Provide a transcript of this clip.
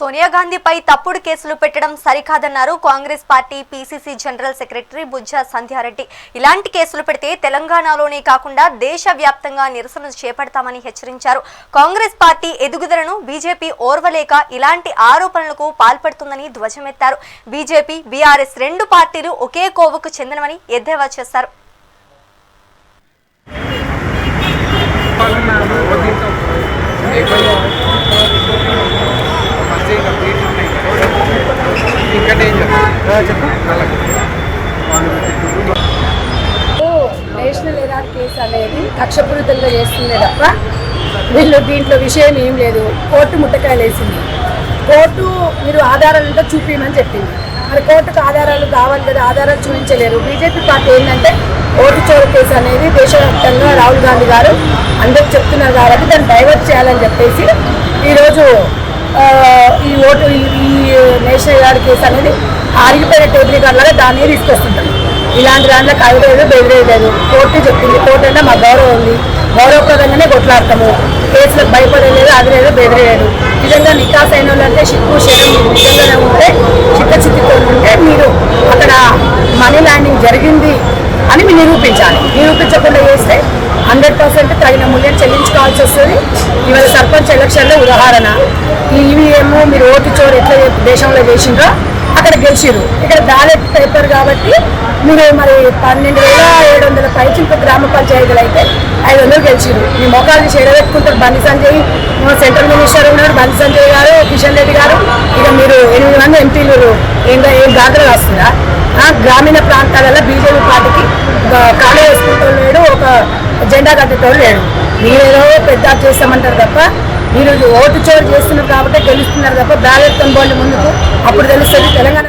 సోనియా గాంధీపై తప్పుడు కేసులు పెట్టడం సరికాదన్నారు Congress party PCC general secretary Bujja Sandhya Reddy. ఇలాంటి కేసులు పెడితే తెలంగాణలోనే కాకుండా దేశవ్యాప్తంగా నిరసన చేపడతామని హెచ్చరించారు. కాంగ్రెస్ పార్టీ ఎదుగుదలను బీజేపీ ఓర్వలేక ఇలాంటి ఆరోపణలకు పాల్పడుతుందని ధ్వజమెత్తారు. బీజేపీ బీఆర్ఎస్ రెండు పార్టీలు ఒకే కోవకు చెందినవని ఎద్దేవా చేశారు ఇంకా డేంజర్ నేషనల్ ఎరార్ కేసు అనేది కక్షపూరితంగా చేస్తుంది తప్ప వీళ్ళు దీంట్లో విషయం ఏం లేదు. కోర్టు ముట్టకాయలు వేసింది. కోర్టు మీరు ఆధారాలతో చూపించమని చెప్పింది. మరి కోర్టుకు ఆధారాలు కావాలి కదా ఆధారాలు చూపించలేరు. బీజేపీ పార్టీ ఏంటంటే ఓటు చోరు కేసు అనేది దేశవ్యాప్తంగా రాహుల్ గాంధీ గారు అందరూ చెప్తున్నారు కాబట్టి దాన్ని డైవర్ట్ చేయాలని చెప్పేసి ఈరోజు ఈ ఓటు ఈ- ఈ నేషనల్ కేసు అనేది ఆరిగిపోయిన టేబుల్ లాగా దాన్ని తీసుకొస్తుంటాం. ఇలాంటి దాంట్లో కవిలేదు బెదిరేయలేదు. కోర్టు చెప్పింది. కోర్టు అంటే మా గౌరవం ఉంది. గౌరవప్రదంగానే కొట్లాడతాము. కేసులకు భయపడలేదు అదిలేదు బెదిరేయలేదు. నిజంగా నికాస్ అయిన వాళ్ళంటే సిక్కు శరం నిజంగానే ఉంటే చిత్తచిత్తుతో ఉంటే మీరు అక్కడ మనీ ల్యాండింగ్ జరిగింది అని మీరు నిరూపించాలి. నిరూపించకుండా చేస్తే హండ్రెడ్ పర్సెంట్ తగిన మూల్యం చెల్లించుకోవాల్సి వస్తుంది. ఇవాళ సర్పంచ్ ఎలక్షన్లో ఉదాహరణ ఈ ఈవీఎం మీరు ఓటు చోరు ఎట్లా దేశంలో చేసిండ్రో అక్కడ గెలిచిరు ఇక్కడ బ్యాలెట్ పేపర్ కాబట్టి మీరు మరి పన్నెండు వేల ఏడు వందల పైచిలకు గ్రామ పంచాయతీలు అయితే ఐదు వందలు గెలిచిరు మీ మొఖాలు చేరబెట్టుకుంటారు బండి సంజయ్ మా సెంట్రల్ మినిస్టర్ ఉన్నారు బండి సంజయ్ గారు కిషన్ రెడ్డి గారు. ఇక మీరు ఎనిమిది మంది ఎంపీలు ఏం ఏం గాథలు వస్తుందా గ్రామీణ ప్రాంతాలలో బీజేపీ పార్టీకి కాలు వేసుకుంటూ లేడు ఒక జెండా కట్టేటోడు లేడు. మీరేదో పెద్ద చేస్తామంటారు తప్ప మీరు ఓటు చోటు చేస్తున్నారు కాబట్టి గెలుస్తున్నారు తప్ప బ్యాలెట్ కొనుగోలు ముందుకు. అప్పుడు తెలుస్తుంది తెలంగాణ